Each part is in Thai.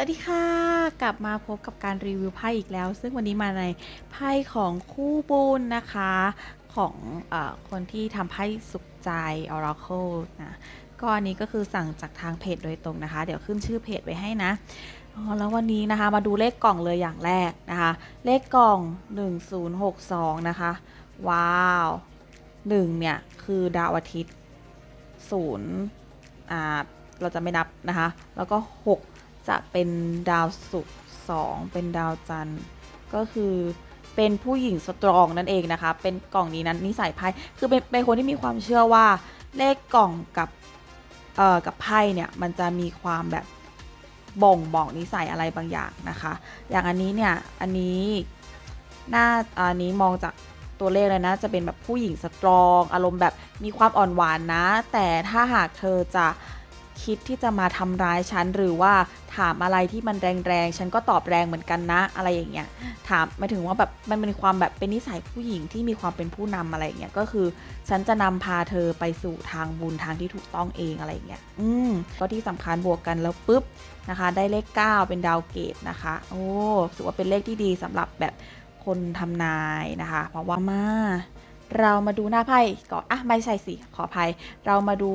วัสดีค่ะ กลับมาพบกับการรีวิวไพ่อีกแล้ว ซึ่งวันนี้มาในไพ่ของคู่บุญนะคะ ของอคนที่ทำไพ่สุขใจ Oracle นะก็อันนี้ก็คือสั่งจากทางเพจโดยตรงนะคะ เดี๋ยวขึ้นชื่อเพจไว้ให้นะแล้ววันนี้นะคะมาดูเลขกล่องเลยอย่างแรกนะคะ เลขกล่อง 1062 นะคะ ว้าว1เนี่ย คือดาวอาทิตย์0อ่าเราจะไม่นับนะคะ แล้วก็ 6 จะเป็นดาวศุกร์2เป็นดาวจันทร์ ก็คือเป็นผู้หญิงสตรองนั่นเองนะคะ เป็นกล่องนี้นั้นนิสัยไพ่คือเป็นเป็นคนที่มีความเชื่อว่าเลขกล่องกับเอ่อกับไพ่เนี่ยมันจะมีความแบบบ่งบอกนิสัยอะไรบางอย่างนะคะ อย่างอันนี้เนี่ยอันนี้หน้าอันนี้มองจากตัวเลขเลยนะ จะเป็นแบบผู้หญิงสตรอง อารมณ์แบบมีความอ่อนหวานนะ แต่ถ้าหากเธอจะ คิดที่จะมาทำร้ายฉันหรือว่าถามอะไรที่มันแรงๆ ฉันก็ตอบแรงเหมือนกันนะ อะไรอย่างเงี้ย ถามหมายถึงว่าแบบมันเป็นความแบบเป็นนิสัยผู้หญิงที่มีความเป็นผู้นำอะไรอย่างเงี้ย ก็คือฉันจะนำพาเธอไปสู่ทางบุญทางที่ถูกต้องเองอะไรอย่างเงี้ย อืม ก็ที่สำคัญบวกกันแล้วปุ๊บนะคะ ได้เลข 9 เป็นดาวเกตนะคะ โอ้ถือว่าเป็นเลขที่ดีสำหรับแบบคนทำนายนะคะ เพราะว่ามาเรามาดูหน้าไพ่ก่อนอะไม่ใช่สิขออภัย เรามาดู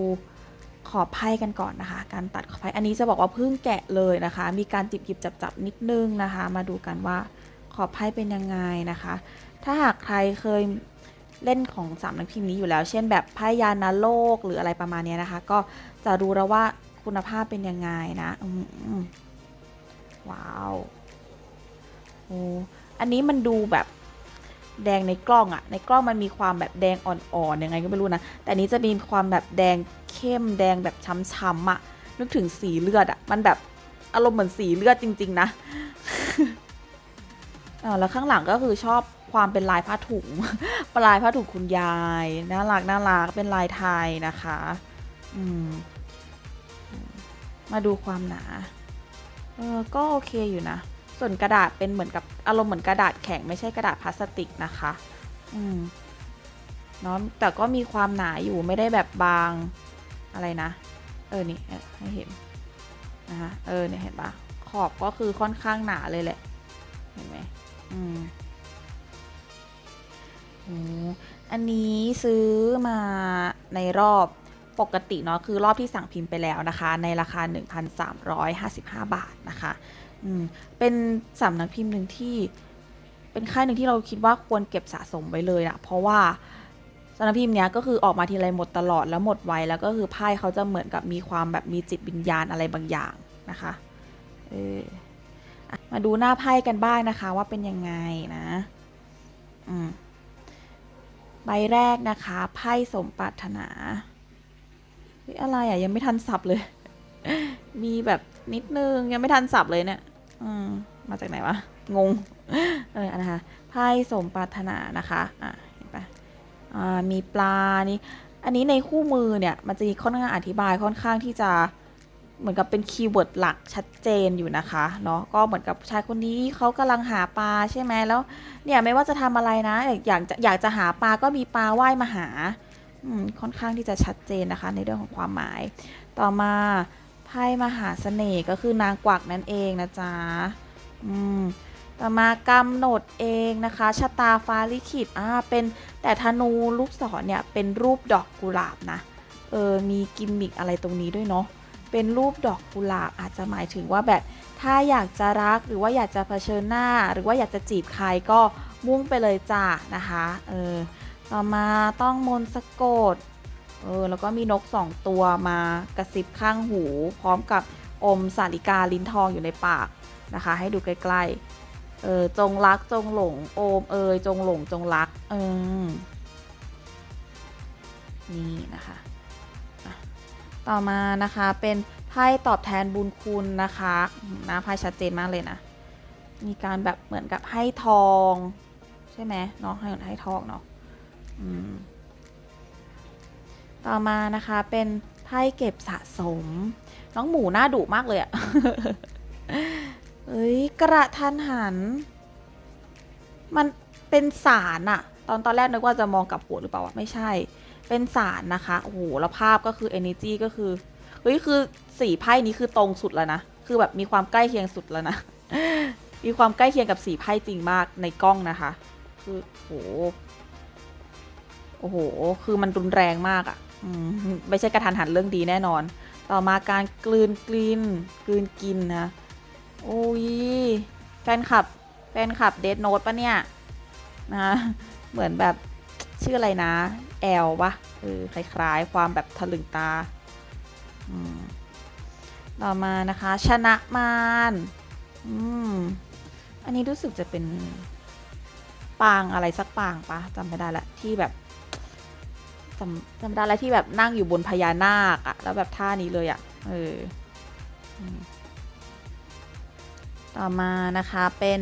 ขอบไพ่กันก่อนนะคะ การตัดขอบไพ่อันนี้จะบอกว่าเพิ่งแกะเลยนะคะ มีการจิบหยิบจับจับนิดนึงนะคะ มาดูกันว่าขอบไพ่เป็นยังไงนะคะ ถ้าหากใครเคยเล่นของสามนักพิมพ์นี้อยู่แล้ว เช่นแบบไพ่ยานาโลกหรืออะไรประมาณนี้นะคะ ก็จะรู้แล้วว่าคุณภาพเป็นยังไงนะว้าวโอ้อันนี้มันดูแบบ แดงในกล้องอะในกล้องมันมีความแบบแดงอ่อนๆยังไงก็ไม่รู้นะ แต่นี้จะมีความแบบแดงเข้มแดงแบบช้ำๆอะนึกถึงสีเลือดอะมันแบบอารมณ์เหมือนสีเลือดจริง ๆ นะอ่าแล้วข้างหลังก็คือชอบความเป็นลายผ้าถุงปลายผ้าถุงคุณยายน่ารักน่ารักเป็นลายไทยนะคะอืมมาดูความหนา เออก็โอเคอยู่นะ ส่วนกระดาษเป็นเหมือนกับอารมณ์เหมือนกระดาษแข็งไม่ใช่กระดาษพลาสติกนะคะ อืมเนาะแต่ก็มีความหนาอยู่ไม่ได้แบบบางอะไรนะ เออนี่ให้เห็นนะคะเออเนี่ยเห็นปะขอบก็คือค่อนข้างหนาเลยแหละ เห็นไหมอืมอ้อันนี้ซื้อมาในรอบปกติเนาะคือรอบที่สั่งพิมพ์ไปแล้วนะคะ ในราคา 1,355 บาทนะคะ อืมเป็นสำนักพิมพ์หนึ่งที่ เป็นค่ายหนึ่งที่เราคิดว่าควรเก็บสะสมไว้เลยนะเพราะว่าสำนักพิมพ์เนี้ยก็คือออกมาทีไรหมดตลอดแล้วหมดไวแล้วก็คือไพ่เขาจะเหมือนกับมีความแบบมีจิตวิญญาณอะไรบางอย่างนะคะเออมาดูหน้าไพ่กันบ้างนะคะว่าเป็นยังไงนะอืมใบแรกนะคะไพ่สมปรารถนาอะไรอะยังไม่ทันสับเลย มีแบบนิดนึงยังไม่ทันสับเลยเนี่ย อืมมาจากไหนวะ งง เออนะคะไพ่สมปรารถนานะคะ อะเห็นปะอ่า มีปลา นี่ อันนี้ในคู่มือเนี่ย มันจะมีค่อนข้างอธิบายค่อนข้างที่จะเหมือนกับเป็นคีย์เวิร์ดหลักชัดเจนอยู่นะคะ เนาะก็เหมือนกับชายคนนี้เขากำลังหาปลาใช่ไหมแล้ว เนี่ยไม่ว่าจะทำอะไรนะ อยากจะอยากจะหาปลาก็มีปลาว่ายมาหาอืมค่อนข้างที่จะชัดเจนนะคะ ในเรื่องของความหมาย ต่อมา ไพ่มหาเสน่ห์ก็คือนางกวักนั่นเองนะจ๊ะอืมต่อมากำหนดเองนะคะชะตาฟ้าลิขิตอ่าเป็นแต่ธนูลูกศรเนี่ยเป็นรูปดอกกุหลาบนะเออมีกิมมิกอะไรตรงนี้ด้วยเนาะเป็นรูปดอกกุหลาบอาจจะหมายถึงว่าแบบถ้าอยากจะรักหรือว่าอยากจะเผชิญหน้า หรือว่าอยากจะจีบใครก็มุ่งไปเลยจ้านะคะเออต่อมาต้องมนสะกด เออแล้วก็มีนกสองตัวมากระซิบข้างหู พร้อมกับอมสาลิกาลิ้นทองอยู่ในปากนะคะ ให้ดูใกล้ๆเออจงรักจงหลงโอมเอยจงหลงจงรักเออนี่นะคะต่อมานะคะเป็นไพ่ตอบแทนบุญคุณนะคะนะไพ่ชัดเจนมากเลยนะ มีการแบบเหมือนกับให้ทอง ใช่ไหมเนาะให้ให้ทองเนาะอืม ต่อมานะคะเป็นไพ่เก็บสะสม น้องหมูหน้าดุมากเลยอะเอ้ยกระทันหัน มันเป็นสารอะตอนตอนแรกนึกว่าจะมองกับหัวหรือเปล่าวะไม่ใช่ เป็นสารนะคะโอ้โหแล้วภาพก็คือ energy ก็คือเฮ้ยคือสีไพ่นี้คือตรงสุดแล้วนะคือแบบมีความใกล้เคียงสุดแล้วนะมีความใกล้เคียงกับสีไพ่จริงมากในกล้องนะคะ คือโอ้โหโอ้โห คือมันรุนแรงมากอะ่ะ ไม่ใช่กระทันหันเรื่องดีแน่นอน ต่อมาการกลืนกลินกลืนกินนะโอ้ยแฟนคลับ แฟนคลับเดดโน e ปะเนี่ยนะเหมือนแบบชื่ออะไรนะ แอลปะเออคล้ายๆ ความแบบทะลึงตา ต่อมานะคะ ชนะมารอืมอันนี้รู้สึกจะเป็นปางอะไรสักปางปะจำไม่ได้ละที่แบบ จำจำไม่ได้แล้วที่แบบนั่งอยู่บนพญานาคอะแล้วแบบท่านี้เลยอะเออต่อมานะคะเป็น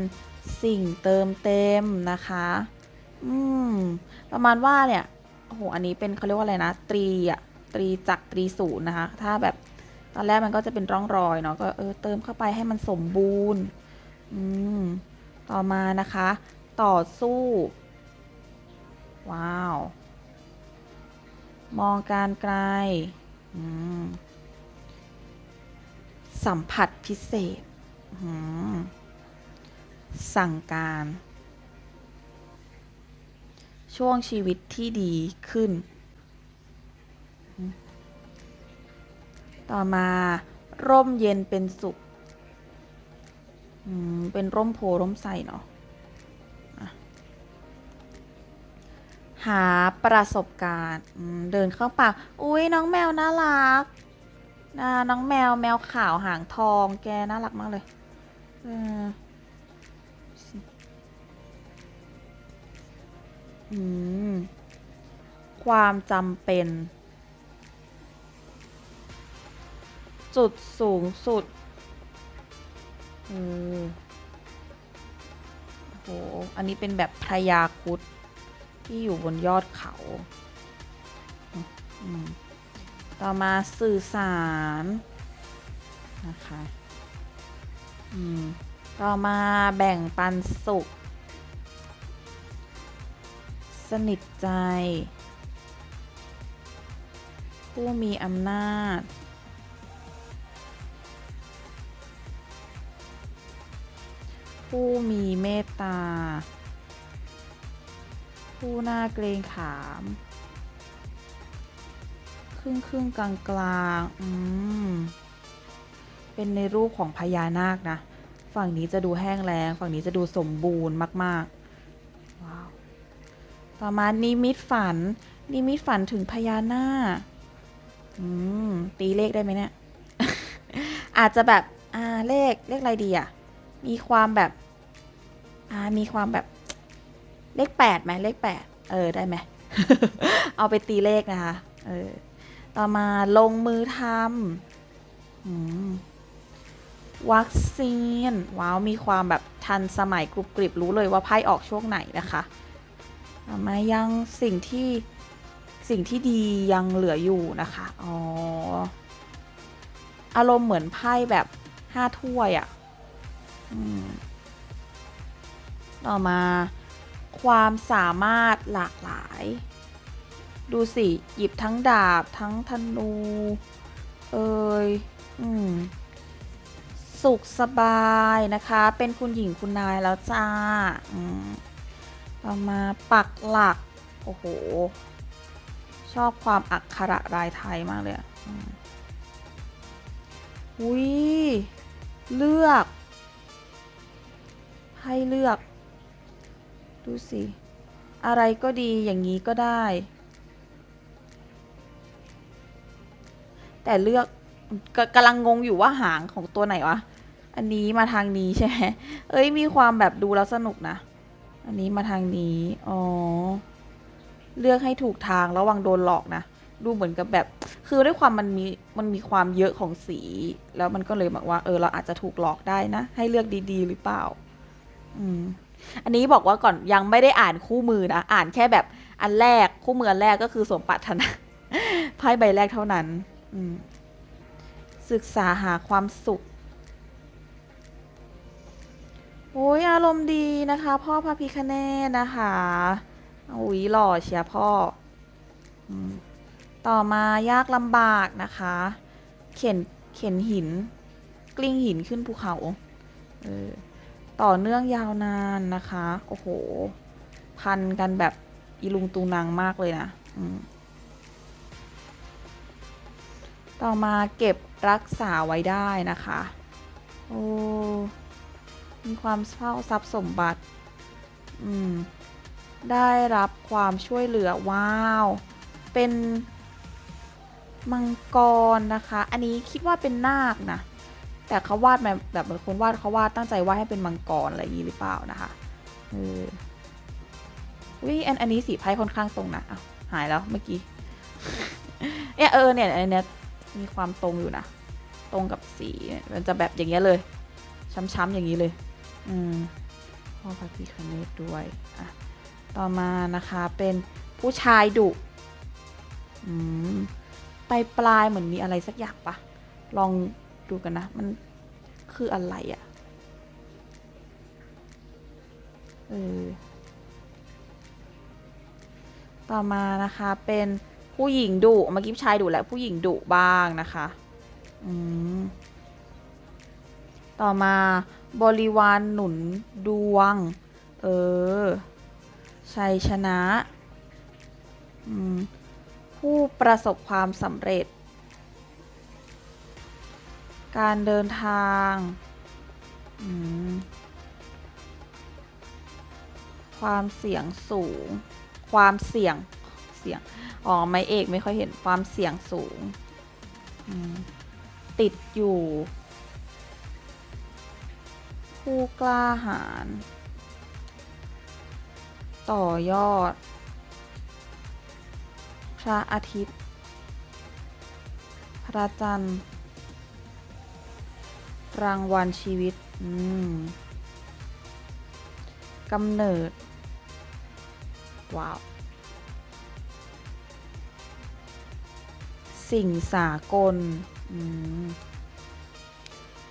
สิ่งเติมเต็มนะคะ อืม ประมาณว่าเนี่ยโอ้โหอันนี้เป็นเขาเรียกว่าอะไรนะ ตรีอะตรีจักรตรีศูนย์นะคะ ถ้าแบบตอนแรกมันก็จะเป็นร่องรอยเนาะก็เออเติมเข้าไปให้มันสมบูรณ์ อืม ต่อมานะคะ ต่อสู้ ว้าว มองการไกล สัมผัสพิเศษ สั่งการ ช่วงชีวิตที่ดีขึ้น ต่อมา ร่มเย็นเป็นสุข เป็นร่มโพร่มใสเนาะ หาประสบการณ์เดินเข้าป่าอุ้ยน้องแมวน่ารักนะน้องแมวแมวขาวหางทองแกน่ารักมากเลยเอออืมความจำเป็น จุดสูงสุดเออโหอันนี้เป็นแบบพยาคุด ที่อยู่บนยอดเขา ต่อมาสื่อสารนะคะต่อมาแบ่งปันสุข สนิทใจ ผู้มีอำนาจ ผู้มีเมตตา ผู้น่าเกรงขาม ครึ่งครึ่งกลางกลางอืม เป็นในรูปของพญานาคนะ ฝั่งนี้จะดูแห้งแล้ง ฝั่งนี้จะดูสมบูรณ์มากๆ ว้าว ต่อมานิมิตฝัน นิมิตฝันถึงพญานาค อืม ตีเลขได้ไหมเนี่ย อาจจะแบบ อ่า เลข เลขอะไรดีอะ มีความแบบ อ่า มีความแบบ เลขแปดไหมเลขแปดเออได้ไหมเอาไปตีเลขนะคะเออต่อมาลงมือทำอวัคซีน ว้าว มีความแบบทันสมัยกรุบกริบรู้เลยว่าไพ่ออกช่วงไหนนะคะมายังสิ่งที่สิ่งที่ดียังเหลืออยู่นะคะ อ๋อ อารมณ์เหมือนไพ่แบบห้าถ้วยอะ่ะต่อมา ความสามารถหลากหลาย ดูสิ หยิบทั้งดาบทั้งธนู เอยอืมสุขสบายนะคะ เป็นคุณหญิงคุณนายแล้วจ้าอืมต่อมาปักหลัก โอ้โห ชอบความอักขระรายไทยมากเลยอุ้ย เลือก ให้เลือก ดูสิ อะไรก็ดีอย่างนี้ก็ได้ แต่เลือกกกำลังงงอยู่ว่าหางของตัวไหนวะ อันนี้มาทางนี้ใช่ไหมเอ้ยมีความแบบดูแล้วสนุกนะ อันนี้มาทางนี้ อ๋อ เลือกให้ถูกทางระวังโดนหลอกนะ ดูเหมือนกับแบบ คือด้วยความมันมี มันมีความเยอะของสี แล้วมันก็เลยแบบว่า เออ เราอาจจะถูกหลอกได้นะ ให้เลือกดีๆ หรือเปล่า อืม อันนี้บอกว่าก่อนยังไม่ได้อ่านคู่มือนะ อ่านแค่แบบอันแรกคู่มืออันแรกก็คือสมปรารถนาไพ่ใบแรกเท่านั้นศึกษาหาความสุข โอ้ยอารมณ์ดีนะคะ พ่อพระพิคเนตนะคะอุ้ยหล่อเชียร์พ่ออต่อมายากลำบากนะคะ เข็นเข็นหิน กลิ้งหินขึ้นภูเขา เออ ต่อเนื่องยาวนานนะคะ โอ้โห พันกันแบบอีลุงตุงนางมากเลยนะต่อมาเก็บรักษาไว้ได้นะคะ โอ้ มีความเฝ้าทรัพย์สมบัติ อืม ได้รับความช่วยเหลือ ว้าว เป็นมังกรนะคะ อันนี้คิดว่าเป็นนาคนะ แต่เขาวาดมาแบบเหมือนคนวาดเขาวาดตั้งใจวาดให้เป็นมังกรอะไรอย่างนี้หรือเปล่านะคะเออวิอันอันนี้สีไพ่ค่อนข้างตรงนะอ้าวหายแล้วเมื่อกี้เนี่ยเออเนี่ยอันเนี้ยมีความตรงอยู่นะตรงกับสีเนี่ยมันจะแบบอย่างเงี้ยเลย ช้ำๆอย่างนี้เลย อืมพ่อพระพิคเนตด้วยอะต่อมานะคะเป็นผู้ชายดุอืมปลายปลายๆเหมือนมีอะไรสักอย่างปะลอง ดูกันนะ มันคืออะไรอะ่ะ เออ ต่อมานะคะเป็นผู้หญิงดุเมื่อกี้ชายดุและผู้หญิงดุบ้างนะคะ อืม ต่อมาบริวารหนุนดวง เออ ชัยชนะ อืมผู้ประสบความสำเร็จ การเดินทางความเสี่ยงสูง ความเสี่ยง เสี่ยง อ๋อ ไม่เอกไม่ค่อยเห็นความเสี่ยงสูง ติดอยู่ ผู้กล้าหาญ ต่อยอด พระอาทิตย์ พระจันทร์ รางวัลชีวิต อืมกำเนิด ว้าว สิ่งสากล อืม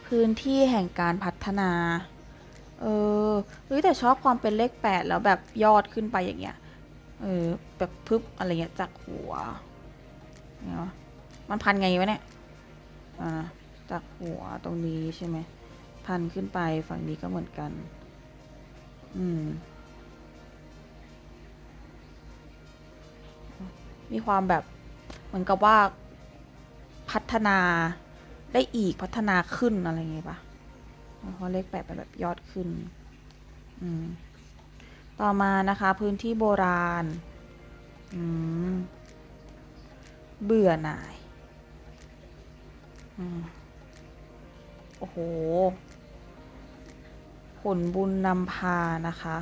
พื้นที่แห่งการพัฒนา เออเฮ้ยแต่ชอบความเป็นเลขแปดแล้วแบบยอดขึ้นไปอย่างเงี้ย เออ แบบพึบอะไรเงี้ยจากหัว เนาะมันพันไงวะเนี่ย อ่า จากหัวตรงนี้ใช่ไหมพันขึ้นไปฝั่งนี้ก็เหมือนกัน อืม มีความแบบเหมือนกับว่าพัฒนาได้อีกพัฒนาขึ้นอะไรเงี้ยปะเพราะเลขแปดเป็นแบบยอดขึ้น อืม ต่อมานะคะ พื้นที่โบราณ อืม เบื่อหน่าย อืม โอ้โห ผลบุญนำพานะคะ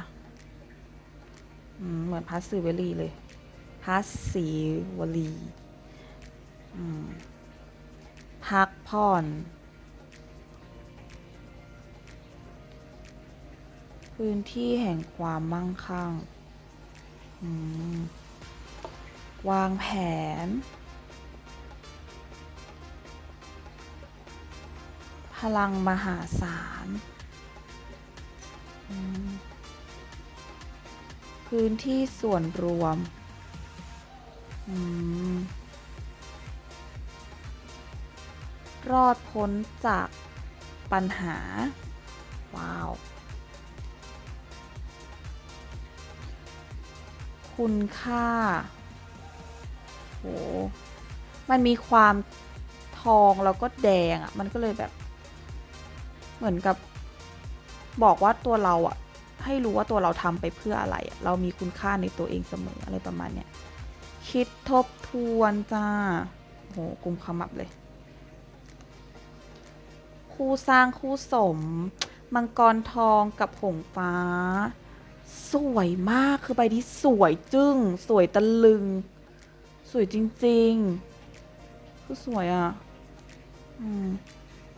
เหมือนพัสสิวลีเลยพัสสีวลีพักผ่อน พื้นที่แห่งความมั่งคั่งวางแผน พลังมหาศาล พื้นที่ส่วนรวมอืมรอดพ้นจากปัญหา ว้าว คุณค่า โห มันมีความทองแล้วก็แดงอะ่ะ มันก็เลยแบบ เหมือนกับบอกว่าตัวเราอะให้รู้ว่าตัวเราทำไปเพื่ออะไร เรามีคุณค่าในตัวเองเสมออะไรประมาณเนี้ยคิดทบทวนจ้าโหกลุ่มขมับเลย คู่สร้างคู่สม มังกรทองกับหงฟ้า สวยมากคือใบนี้สวยจึง้ง สวยตะลึง สวยจริง ๆ คือสวยอะ่ะ อืม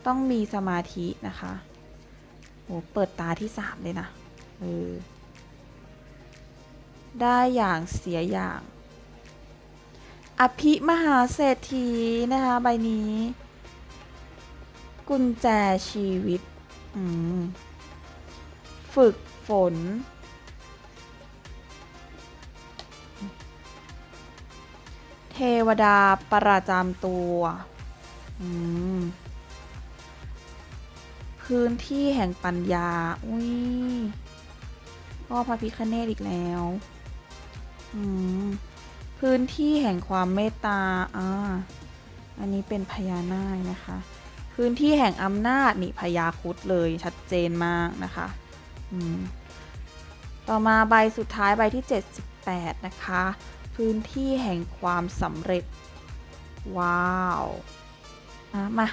ต้องมีสมาธินะคะโหเปิดตาที่สามเลยนะเออได้อย่างเสียอย่าง อภิมหาเศรษฐีนะคะใบนี้ กุญแจชีวิต ฝึกฝน เทวดาประจำตัว อืม พื้นที่แห่งปัญญา อุ้ยพ่อพระพิคเนตอีกแล้ว อืม พื้นที่แห่งความเมตตา อ่า อันนี้เป็นพญานาคนะคะ พื้นที่แห่งอำนาจนี่พญาคุดเลยชัดเจนมากนะคะ อืม ต่อมาใบสุดท้ายใบที่ 78 นะคะ พื้นที่แห่งความสำเร็จ ว้าว อะ มา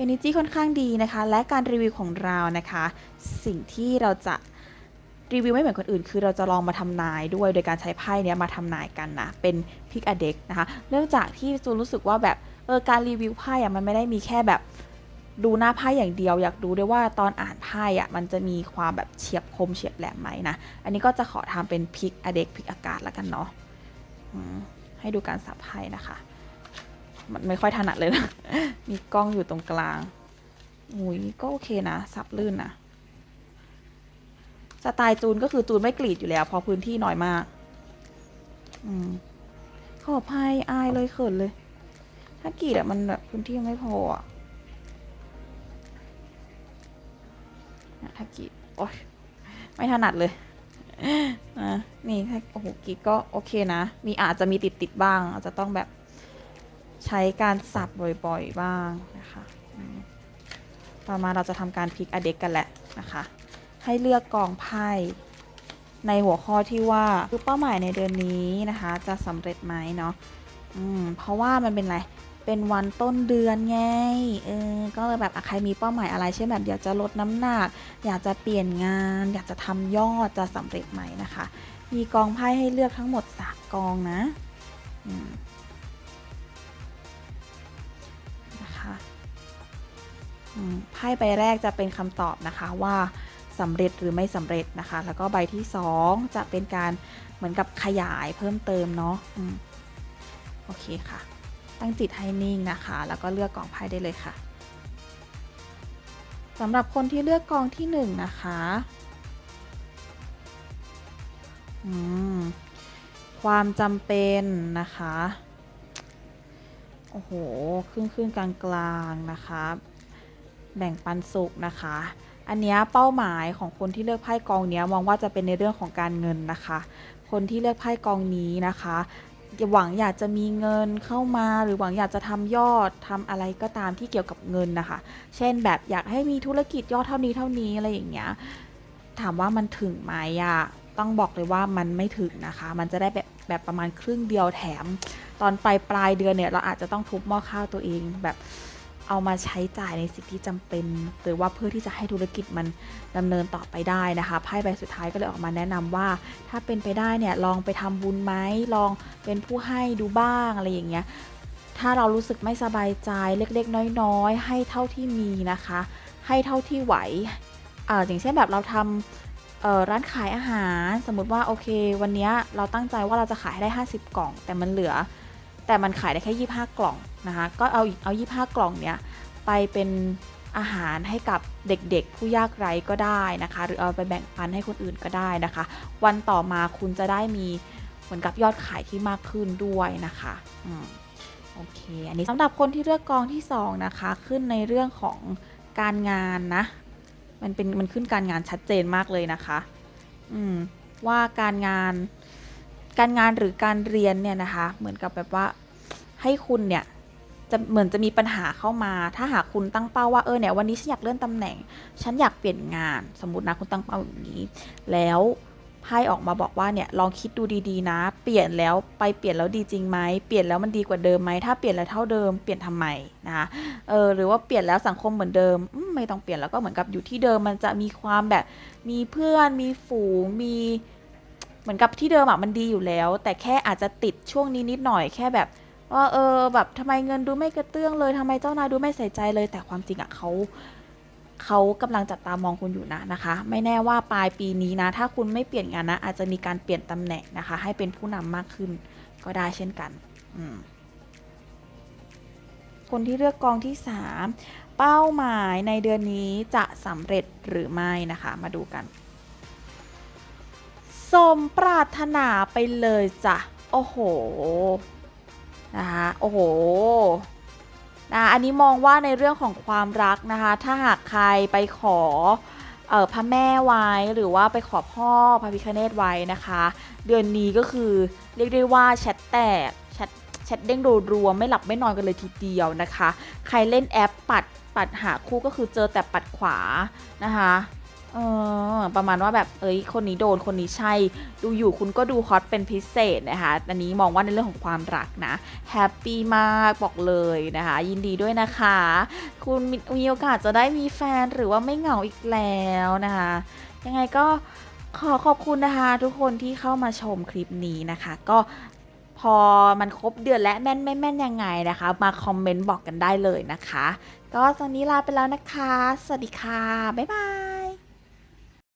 Energy ค่อนข้างดีนะคะ และการรีวิวของเรานะคะ สิ่งที่เราจะรีวิวไม่เหมือนคนอื่น คือเราจะลองมาทำนายด้วยโดยการใช้ไพ่เนี้ยมาทำนายกันนะ เป็นพิกอเด็กนะคะ เนื่องจากที่จูนรู้สึกว่าแบบเออการรีวิวไพ่อะมันไม่ได้มีแค่แบบดูหน้าไพ่อย่างเดียว อยากดูด้วยว่าตอนอ่านไพ่อะมันจะมีความแบบเฉียบคมเฉียบแหลมไหมนะ อันนี้ก็จะขอทำเป็นพิกอเด็กพิกอากาศแล้วกันเนาะให้ดูการสับไพ่นะคะ มันไม่ค่อยถนัดเลยนะ มีกล้องอยู่ตรงกลางอุ้ยก็โอเคนะ สับลื่นนะ สไตล์จูนก็คือจูนไม่กรีดอยู่แล้วเพราะพื้นที่น้อยมาก อืมขอภัยอายเลยเขินเลย ถ้ากรีดอะมันแบบพื้นที่ยังไม่พออะถ้ากรีดโอ๊ยไม่ถนัดเลยอะนี่ถ้าโอ้โหกรีดก็โอเคนะ มีอาจจะมีติดติดบ้าง อาจจะต้องแบบ ใช้การสับบ่อยๆบ้างนะคะต่อมาเราจะทำการพลิกอเด็กกันแหละนะคะ ให้เลือกกองไพ่ในหัวข้อที่ว่าคือเป้าหมายในเดือนนี้นะคะ จะสำเร็จไหมเนาะอืมเพราะว่ามันเป็นอะไรเป็นวันต้นเดือนไงเออก็เลยแบบใครมีเป้าหมายอะไรเช่นแบบอยากจะลดน้ำหนัก อยากจะเปลี่ยนงาน อยากจะทำยอดจะสำเร็จไหมนะคะ มีกองไพ่ให้เลือกทั้งหมดสามกองนะ ไพ่ใบแรกจะเป็นคำตอบนะคะว่าสำเร็จหรือไม่สำเร็จนะคะ แล้วก็ใบที่ 2 จะเป็นการเหมือนกับขยายเพิ่มเติมเนาะอโอเคค่ะ ตั้งจิตให้นิ่งนะคะ แล้วก็เลือกกองไพ่ได้เลยค่ะสำหรับคนที่เลือกกองที่1นงนะคะความจำเป็นนะคะ โอ้โห ครึ่งครึ่งกลางกลางๆนะคะ แบ่งปันสุขนะคะ อันนี้เป้าหมายของคนที่เลือกไพ่กองนี้มองว่าจะเป็นในเรื่องของการเงินนะคะ คนที่เลือกไพ่กองนี้นะคะหวังอยากจะมีเงินเข้ามาหรือหวังอยากจะทำยอดทำอะไรก็ตามที่เกี่ยวกับเงินนะคะ เช่นแบบอยากให้มีธุรกิจยอดเท่านี้เท่านี้อะไรอย่างเงี้ย ถามว่ามันถึงไหมอะต้องบอกเลยว่ามันไม่ถึงนะคะ มันจะได้แบบแบบประมาณครึ่งเดียวแถม ตอนปลายปลายเดือนเนี่ยเราอาจจะต้องทุบหม้อข้าวตัวเองแบบ เอามาใช้จ่ายในสิ่งที่จำเป็น หรือว่าเพื่อที่จะให้ธุรกิจมันดำเนินต่อไปได้นะคะไพ่ใบสุดท้ายก็เลยออกมาแนะนำว่า ถ้าเป็นไปได้เนี่ยลองไปทำบุญไหมลองเป็นผู้ให้ดูบ้างอะไรอย่างเงี้ยถ้าเรารู้สึกไม่สบายใจเล็กๆ น้อยๆ ให้เท่าที่มีนะคะ ให้เท่าที่ไหวอ่าอย่างเช่นแบบเราทำร้านขายอาหาร สมมติว่าโอเค วันเนี้ยเราตั้งใจว่าเราจะขายให้ได้ 50 กล่อง แต่มันเหลือ แต่มันขายได้แค่ 25 กล่องนะคะ ก็เอาอีกเอา 25 กล่องเนี้ยไปเป็นอาหารให้กับเด็กๆ ผู้ยากไร้ก็ได้นะคะ หรือเอาไปแบ่งปันให้คนอื่นก็ได้นะคะ วันต่อมาคุณจะได้มีเหมือนกับยอดขายที่มากขึ้นด้วยนะคะอืมโอเค อันนี้สำหรับคนที่เลือกกองที่สองนะคะ ขึ้นในเรื่องของการงานนะ มันเป็นมันขึ้นการงานชัดเจนมากเลยนะคะ อืมว่าการงาน การงานหรือการเรียนเนี่ยนะคะ เหมือนกับแบบว่าให้คุณเนี่ยจะเหมือนจะมีปัญหาเข้ามา ถ้าหากคุณตั้งเป้าว่าเออเนี่ยวันนี้ฉันอยากเลื่อนตำแหน่ง ฉันอยากเปลี่ยนงานสมมตินะคุณตั้งเป้าอย่างนี้ แล้วไพ่ออกมาบอกว่าเนี่ยลองคิดดูดีๆนะ เปลี่ยนแล้วไปเปลี่ยนแล้วดีจริงไหมเปลี่ยนแล้วมันดีกว่าเดิมไหมถ้าเปลี่ยนแล้วเท่าเดิมเปลี่ยนทำไมนะคะเออหรือว่าเปลี่ยนแล้วสังคมเหมือนเดิมมไม่ต้องเปลี่ยนแล้วก็เหมือนกับอยู่ที่เดิมมันจะมีความแบบมีเพื่อนมีฝูงมี เหมือนกับที่เดิมอะมันดีอยู่แล้ว แต่แค่อาจจะติดช่วงนี้นิดหน่อยแค่แบบว่าเออแบบทำไมเงินดูไม่กระเตื้องเลยทำไมเจ้านายดูไม่ใส่ใจเลย แต่ความจริงอะเขาเขากำลังจับตามองคุณอยู่นะนะคะ ไม่แน่ว่าปลายปีนี้นะ ถ้าคุณไม่เปลี่ยนงานนะ อาจจะมีการเปลี่ยนตำแหน่งนะคะ ให้เป็นผู้นำมากขึ้นก็ได้เช่นกันคนที่เลือกกองที่ 3 เป้าหมายในเดือนนี้จะสำเร็จหรือไม่นะคะ มาดูกัน สมปรารถนาไปเลยจ้ะ โอ้โห นะคะโอ้โหนะอันนี้มองว่าในเรื่องของความรักนะคะ ถ้าหากใครไปขอเออพระแม่ไว้หรือว่าไปขอพ่อพระพิคเนตไว้นะคะ เดือนนี้ก็คือเรียกได้ว่าแชทแตกแชทแชทเด้งรัวๆไม่หลับไม่นอนกันเลยทีเดียวนะคะ ใครเล่นแอปปัดปัดหาคู่ก็คือเจอแต่ปัดขวานะคะ เออประมาณว่าแบบเอ้ยคนนี้โดนคนนี้ใช่ ดูอยู่คุณก็ดูฮอตเป็นพิเศษนะคะอันนี้มองว่าในเรื่องของความรักนะแฮปปี้มากบอกเลยนะคะ ยินดีด้วยนะคะ คุณมีมีโอกาสจะได้มีแฟนหรือว่าไม่เหงาอีกแล้วนะคะ ยังไงก็ขอขอบคุณนะคะ ทุกคนที่เข้ามาชมคลิปนี้นะคะ ก็พอมันครบเดือนและแม่นไม่แม่นยังไงนะคะ มาคอมเมนต์บอกกันได้เลยนะคะ ก็ตอนนี้ลาไปแล้วนะคะ สวัสดีค่ะ บ๊ายบาย